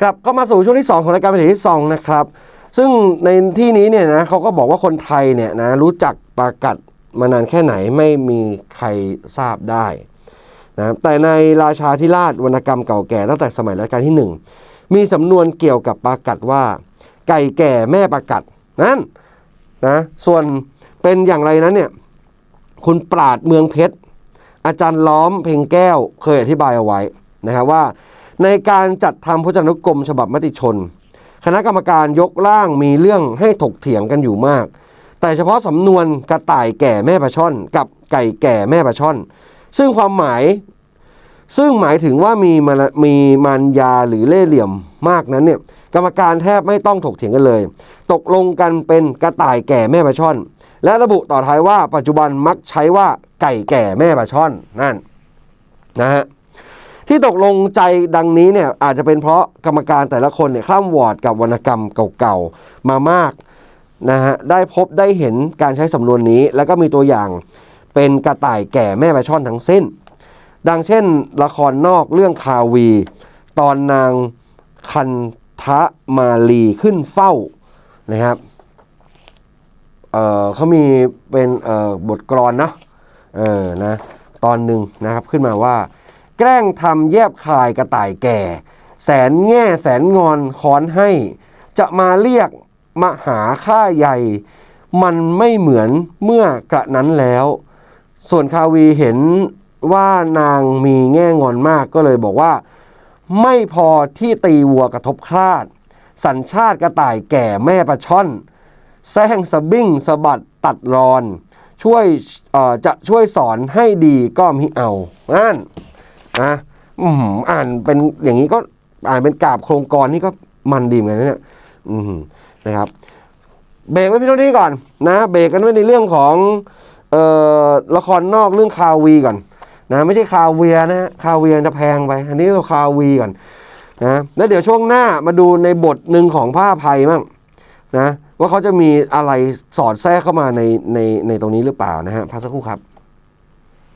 กลับเข้ามาสู่ช่วงที่ 2 ของรายการเป็นที่สองนะครับ ซึ่งในที่นี้เนี่ยนะเขาก็บอกว่าคนไทยเนี่ยนะรู้จักปลากัดมานานแค่ไหนไม่มีใครทราบได้นะแต่ในราชาธิราชวรรณกรรมเก่าแก่ตั้งแต่สมัยรัชกาลที่ 1 มีสำนวนเกี่ยวกับปลากัดว่า ไก่แก่แม่ปลากัดนั่นนะส่วนเป็นอย่างไรนั้นเนี่ยคุณปราดเมืองเพชรอาจารย์ล้อมเพ่งแก้วเคยอธิบายเอาไว้นะครับว่า ในการจัดทำพจนานุกรมฉบับมติชน คณะกรรมการยกร่างมีเรื่องให้ถกเถียงกันอยู่มาก แต่เฉพาะสำนวนกระต่ายแก่แม่ปลาช่อน กับไก่แก่แม่ปลาช่อน ซึ่งความหมายซึ่งหมายถึงว่ามีมันมีมันยาหรือเล่เหลี่ยมมากนั้นเนี่ยกรรมการแทบไม่ต้องถกเถียงกันเลย ตกลงกันเป็นกระต่ายแก่แม่ปลาช่อน และระบุต่อท้ายว่าปัจจุบันมักใช้ว่าไก่แก่แม่ปลาช่อนนั่นนะฮะ ที่ตกลงใจดังนี้เนี่ยอาจจะเป็นเพราะกรรมการแต่ละคนเนี่ยคล่ำวอร์ดกับวรรณกรรมเก่าๆมามากนะฮะได้พบได้เห็นการใช้สำนวนนี้ แล้วก็มีตัวอย่างเป็นกระต่ายแก่แม่ปลาช่อนทั้งสิ้น ดังเช่น ละครนอกเรื่องคาวี ตอนนางคันทะมาลีขึ้นเฝ้านะครับเเขามีเป็นบทกลอนนะเออนะตอนหนึ่งนะครับขึ้นมาว่า แกล้งทำแยบคลายกระต่ายแก่ แสนแง่แสนงอนค้อนให้ จะมาเรียกมาหาค่าใหญ่ มันไม่เหมือนเมื่อกระนั้นแล้ว ส่วนคาวีเห็นว่านางมีแง่งอนมากก็เลยบอกว่า ไม่พอที่ตีวัวกระทบคลาด สัญชาติกระต่ายแก่แม่ปลาช่อนแซงสะบิ้งสะบัดตัดรอน ช่วยจะช่วยสอนให้ดีก็มิเอานั่น นะอือหืออ่านเป็นอย่างนี้ก็อ่านเป็นกาบโครงกรนี่ก็มันดีเหมือนกันนะเนี่ยอือหือนะครับ เบรกไว้พี่เท่านี้ก่อนนะ เบรกกันไว้ในเรื่องของเอ่อละครนอกเรื่องคาวีก่อนนะไม่ใช่คาเวียนะฮะคาเวียจะแพงไป อันนี้เราคาวีก่อนนะแล้วเดี๋ยวช่วงหน้ามาดูในบทหนึ่งของผ้าภัยมั่งนะว่าเขาจะมีอะไรสอดแทรกเข้ามาในในในตรงนี้หรือเปล่านะฮะพักสักครู่ครับ